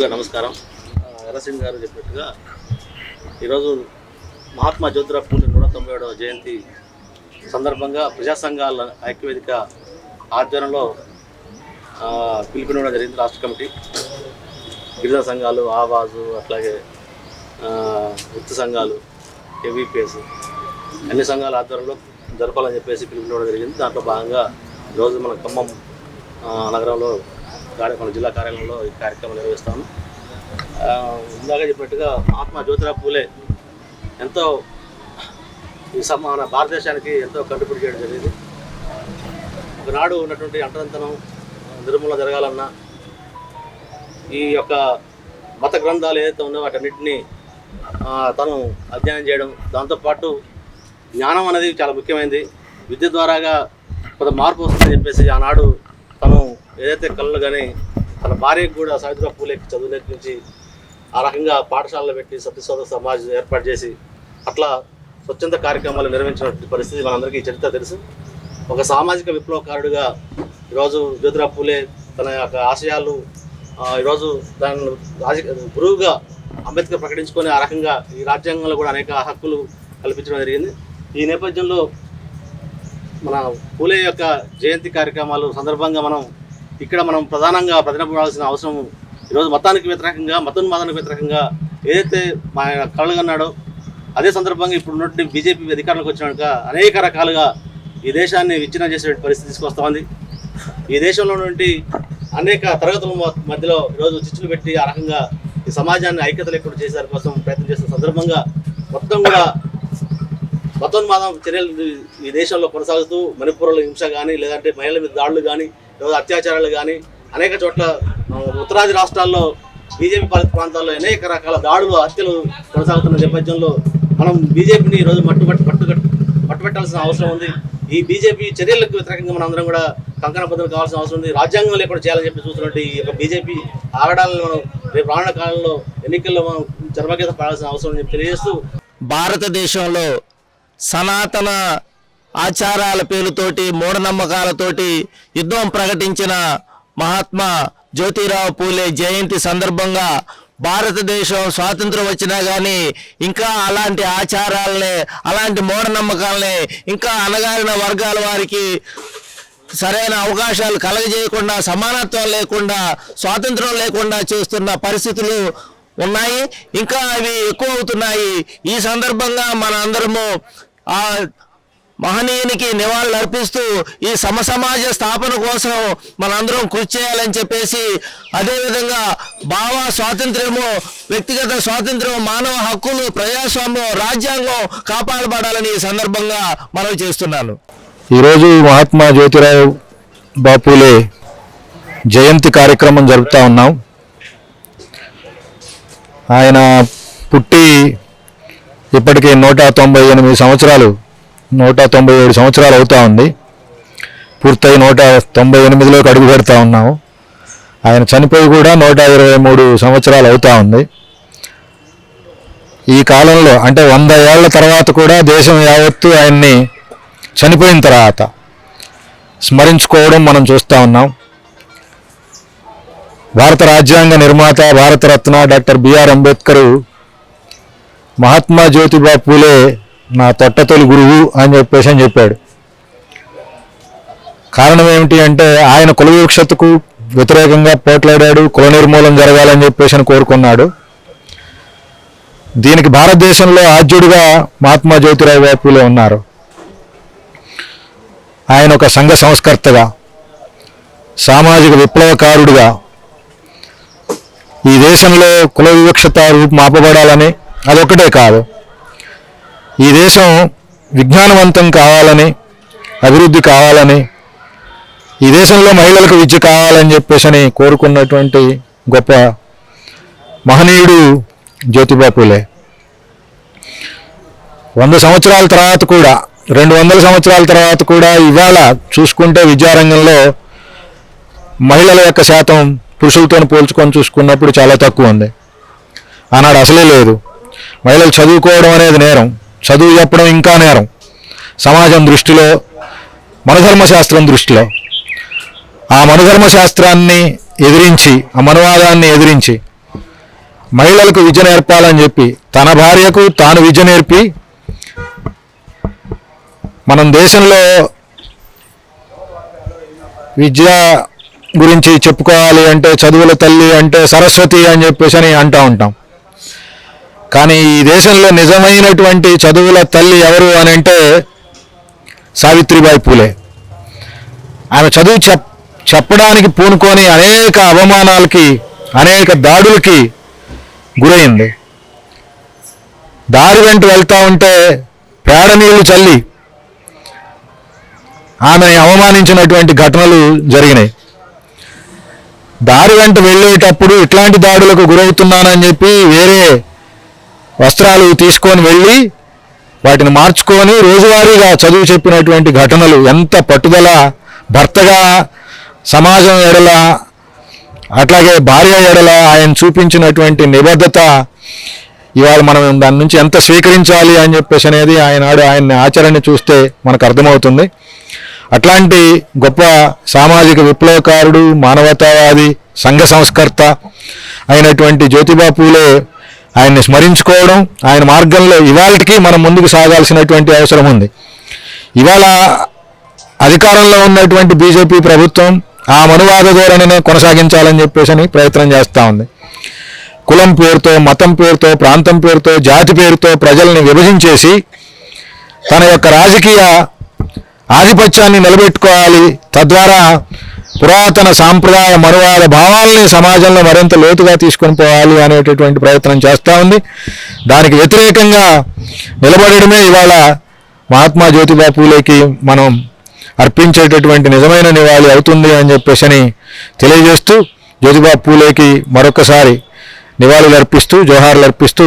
ముందుగా నమస్కారం. ఆ, ఎర్రసింగ్ గారు చెప్పినట్టుగా ఈరోజు మహాత్మా జ్యోతిరావు పూలే నూట తొంభై ఏడవ జయంతి సందర్భంగా ప్రజా సంఘాల ఐక్యవేదిక ఆధ్వర్యంలో పిలుపునివ్వడం జరిగింది రాష్ట్ర కమిటీ. గిరిజన సంఘాలు ఆవాజు అట్లాగే వృత్తి సంఘాలు ఏవిపిఎస్ అన్ని సంఘాల ఆధ్వర్యంలో జరపాలని చెప్పేసి పిలుపునివ్వడం జరిగింది. దాంట్లో భాగంగా ఈరోజు మన ఖమ్మం నగరంలో కార్య జిల్లా కార్యాలయంలో ఈ కార్యక్రమం నిర్వహిస్తాము. ఇందాక చెప్పినట్టుగా మహాత్మా జ్యోతిరావు పూలే ఎంతో ఈ సమ మన భారతదేశానికి ఎంతో కంట్రిబ్యూట్ చేయడం జరిగింది. ఒకనాడు ఉన్నటువంటి అంటరంతనం నిర్మూలన జరగాలన్నా ఈ యొక్క మత గ్రంథాలు ఏదైతే ఉన్నాయో వాటన్నిటిని తను అధ్యయనం చేయడం దాంతోపాటు జ్ఞానం అనేది చాలా ముఖ్యమైనది విద్య ద్వారాగా కొంత మార్పు వస్తుందని చెప్పేసి ఆనాడు తను ఏదైతే కళ్ళు కానీ తన భార్యకు కూడా సావిత్రిబాయి పూలేకి చదువు నేర్పించి ఆ రకంగా పాఠశాలలో పెట్టి సత్యశోధ సమాజ్ ఏర్పాటు చేసి అట్లా స్వచ్ఛంద కార్యక్రమాలు నిర్వహించిన పరిస్థితి మనందరికీ ఈ చరిత్ర తెలుసు. ఒక సామాజిక విప్లవకారుడిగా ఈరోజు జ్యోతిరావు పూలే తన యొక్క ఆశయాలు ఈరోజు దాని రాజ గురువుగా అంబేద్కర్ ప్రకటించుకొని ఆ రకంగా ఈ రాజ్యాంగంలో కూడా అనేక హక్కులు కల్పించడం జరిగింది. ఈ నేపథ్యంలో మన పూలే యొక్క జయంతి కార్యక్రమాలు సందర్భంగా మనం ఇక్కడ మనం ప్రధానంగా ప్రతినపడాల్సిన అవసరం ఈరోజు మతానికి వ్యతిరేకంగా మతోన్మాదానికి వ్యతిరేకంగా ఏదైతే మా ఆయన కళ్ళు అదే సందర్భంగా ఇప్పుడు ఉన్నటువంటి బీజేపీ అధికారంలోకి వచ్చినాక అనేక రకాలుగా ఈ దేశాన్ని విచ్ఛిన్నం చేసే పరిస్థితి తీసుకొస్తామంది ఈ దేశంలో ఉన్నటువంటి అనేక తరగతుల మధ్యలో ఈరోజు చిచ్చులు పెట్టి ఆ రకంగా ఈ సమాజాన్ని ఐక్యత లేకుండా చేసే కోసం ప్రయత్నం చేస్తున్న సందర్భంగా మొత్తం కూడా మతోన్మాదం చర్యలు ఈ దేశంలో కొనసాగుతూ మణిపూర్లో హింస కానీ లేదంటే మహిళల మీద దాడులు కానీ లేదా అత్యాచారాలు కానీ అనేక చోట్ల ఉత్తరాది రాష్ట్రాల్లో బీజేపీ పాలిత ప్రాంతాల్లో అనేక రకాల దాడులు హత్యలు కొనసాగుతున్న నేపథ్యంలో మనం బీజేపీని ఈరోజు మట్టుబట్టి పట్టుకట్టు పట్టుబెట్టాల్సిన అవసరం ఉంది. ఈ బీజేపీ చర్యలకు వ్యతిరేకంగా మనం అందరం కూడా కంకణ పద్ధతులు కావాల్సిన అవసరం ఉంది. రాజ్యాంగం లేకుండా చేయాలని చెప్పి చూస్తున్నట్టు ఈ యొక్క బీజేపీ ఆగడాలను మనం రేపు రానున్న కాలంలో ఎన్నికల్లో మనం చర్మగీత పడాల్సిన అవసరం అని చెప్పి తెలియజేస్తూ భారతదేశంలో సనాతన ఆచారాల పేరుతోటి మూఢనమ్మకాలతోటి యుద్ధం ప్రకటించిన మహాత్మా జ్యోతిరావు పూలే జయంతి సందర్భంగా భారతదేశం స్వాతంత్రం వచ్చినా కానీ ఇంకా అలాంటి ఆచారాలనే అలాంటి మూఢనమ్మకాలనే ఇంకా అనగారిన వర్గాల వారికి సరైన అవకాశాలు కలగజేయకుండా సమానత్వం లేకుండా స్వాతంత్రం లేకుండా చేస్తున్న పరిస్థితులు ఉన్నాయి. ఇంకా అవి ఎక్కువ అవుతున్నాయి. ఈ సందర్భంగా మన అందరము ఆ మహనీయునికి నివాళులు అర్పిస్తూ ఈ సమసమాజ స్థాపన కోసం మనందరం కృషి చేయాలని చెప్పేసి అదేవిధంగా భావ స్వాతంత్ర్యము వ్యక్తిగత స్వాతంత్ర్యం మానవ హక్కులు ప్రజాస్వామ్యం రాజ్యాంగం కాపాడబడాలని ఈ సందర్భంగా మనవి చేస్తున్నాను. ఈరోజు మహాత్మా జ్యోతిరావు బాపులే జయంతి కార్యక్రమం జరుపుతా ఉన్నాం. ఆయన పుట్టి ఇప్పటికీ నూట తొంభై ఎనిమిది సంవత్సరాలు నూట తొంభై ఏడు సంవత్సరాలు అవుతూ ఉంది. పూర్తయి నూట తొంభై ఎనిమిదిలోకి అడుగు పెడతా ఉన్నాము. ఆయన చనిపోయి కూడా నూట ఇరవై మూడు సంవత్సరాలు అవుతూ ఉంది. ఈ కాలంలో అంటే వంద ఏళ్ళ తర్వాత కూడా దేశం యావత్తు ఆయన్ని చనిపోయిన తర్వాత స్మరించుకోవడం మనం చూస్తూ ఉన్నాం. భారత రాజ్యాంగ నిర్మాత Bharat Ratna doctor B R Ambedkar Mahatma Jyotiba Phule నా తొట్టతొలి గురువు అని చెప్పేసి అని చెప్పాడు. కారణం ఏమిటి అంటే ఆయన కుల వివక్షతకు వ్యతిరేకంగా పోట్లాడాడు కుల నిర్మూలన జరగాలని చెప్పేసి అని కోరుకున్నాడు. దీనికి భారతదేశంలో ఆద్యుడిగా మహాత్మా జ్యోతిరావు బాపులే ఉన్నారు. ఆయన ఒక సంఘ సంస్కర్తగా సామాజిక విప్లవకారుడిగా ఈ దేశంలో కుల వివక్షత రూపుమాపబడాలని అదొక్కటే కాదు. ఈ దేశం విజ్ఞానవంతం కావాలని అభివృద్ధి కావాలని ఈ దేశంలో మహిళలకు విద్య కావాలని చెప్పేసి కోరుకున్నటువంటి గొప్ప మహనీయుడు జ్యోతిబా పూలే వంద సంవత్సరాల తర్వాత కూడా రెండు వందల సంవత్సరాల తర్వాత కూడా ఇవాళ చూసుకుంటే విద్యారంగంలో మహిళల యొక్క శాతం పురుషులతో పోల్చుకొని చూసుకున్నప్పుడు చాలా తక్కువ ఉంది. ఆనాడు అసలే లేదు. మహిళలు చదువుకోవడం అనేది నేరం చదువు చెప్పడం ఇంకా నేరం. సమాజం దృష్టిలో మనధర్మశాస్త్రం దృష్టిలో. ఆ మనధర్మశాస్త్రాన్ని ఎదిరించి ఆ మనవాదాన్ని ఎదిరించి మహిళలకు విద్య నేర్పాలని చెప్పి తన భార్యకు తాను విద్య నేర్పి మనం దేశంలో విద్య గురించి చెప్పుకోవాలి అంటే చదువుల తల్లి అంటే సరస్వతి అని చెప్పేసి అని అంటూ ఉంటాం. కానీ ఈ దేశంలో నిజమైనటువంటి చదువుల తల్లి ఎవరు అని అంటే సావిత్రిబాయి పూలే. ఆమె చదువు చెప్ చెప్పడానికి పూనుకొని అనేక అవమానాలకి అనేక దాడులకి గురైంది. దారి వెంట వెళ్తా ఉంటే పేడ నీళ్ళు చల్లి ఆమె అవమానించినటువంటి ఘటనలు జరిగినాయి. దారి వెంట వెళ్ళేటప్పుడు ఇట్లాంటి దాడులకు గురవుతున్నానని చెప్పి వేరే వస్త్రాలు తీసుకొని వెళ్ళి వాటిని మార్చుకొని రోజువారీగా చదువు చెప్పినటువంటి ఘటనలు ఎంత పట్టుదల భర్తగా సమాజం ఎడల అట్లాగే భార్య ఎడల ఆయన చూపించినటువంటి నిబద్ధత ఇవాళ మనం దాని నుంచి ఎంత స్వీకరించాలి అని చెప్పేసి అనేది ఆయనాడు ఆయన ఆచరణ చూస్తే మనకు అర్థమవుతుంది. అట్లాంటి గొప్ప సామాజిక విప్లవకారుడు మానవతావాది సంఘ సంస్కర్త అయినటువంటి జ్యోతిబా పూలే ఆయన్ని స్మరించుకోవడం ఆయన మార్గంలో ఇవాళకి మనం ముందుకు సాగాల్సినటువంటి అవసరం ఉంది. ఇవాళ అధికారంలో ఉన్నటువంటి బీజేపీ ప్రభుత్వం ఆ మనువాద ధోరణినే కొనసాగించాలని చెప్పేసి అని ప్రయత్నం చేస్తూ ఉంది. కులం పేరుతో మతం పేరుతో ప్రాంతం పేరుతో జాతి పేరుతో ప్రజల్ని విభజించేసి తన యొక్క రాజకీయ ఆధిపత్యాన్ని నిలబెట్టుకోవాలి. తద్వారా పురాతన సాంప్రదాయ మనువాద భావాలని సమాజంలో మరింత లోతుగా తీసుకొని పోవాలి అనేటటువంటి ప్రయత్నం చేస్తూ ఉంది. దానికి వ్యతిరేకంగా నిలబడడమే ఇవాళ మహాత్మా జ్యోతిబా పూలేకి మనం అర్పించేటటువంటి నిజమైన నివాళి అవుతుంది అని చెప్పేసి అని తెలియజేస్తూ జ్యోతిబా పూలేకి మరొకసారి నివాళులు అర్పిస్తూ జోహార్లు అర్పిస్తూ